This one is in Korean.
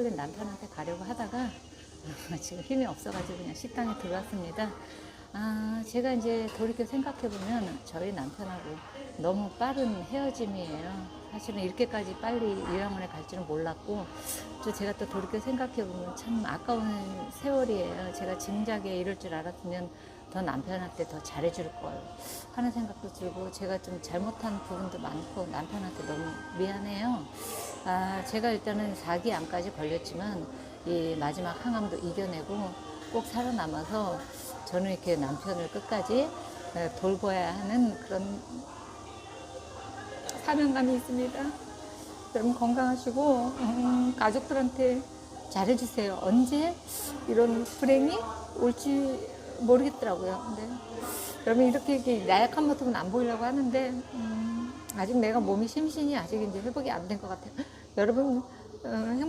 걸린 남편한테 가려고 하다가 지금 힘이 없어가지고 그냥 식당에 들어왔습니다. 아, 제가 이제 돌이켜 생각해보면 저희 남편하고 너무 빠른 헤어짐이에요. 사실은 이렇게까지 빨리 요양원에 갈 줄은 몰랐고, 또 제가 또 돌이켜 생각해보면 참 아까운 세월이에요. 제가 진작에 이럴 줄 알았으면 더 남편한테 더 잘해줄 걸 하는 생각도 들고, 제가 좀 잘못한 부분도 많고, 남편한테 너무 미안해요. 아, 제가 일단은 4기 암까지 걸렸지만, 이 마지막 항암도 이겨내고 꼭 살아남아서 저는 이렇게 남편을 끝까지 에, 돌봐야 하는 그런 사명감이 있습니다. 여러분 건강하시고 음, 가족들한테 잘해주세요. 언제 이런 불행이 올지 모르겠더라고요. 근데 여러분 이렇게, 이렇게 나약한 모습은 안 보이려고 하는데 음, 아직 내가 몸이 심신이 아직 이제 회복이 안 된 것 같아요. 여러분 어, 행-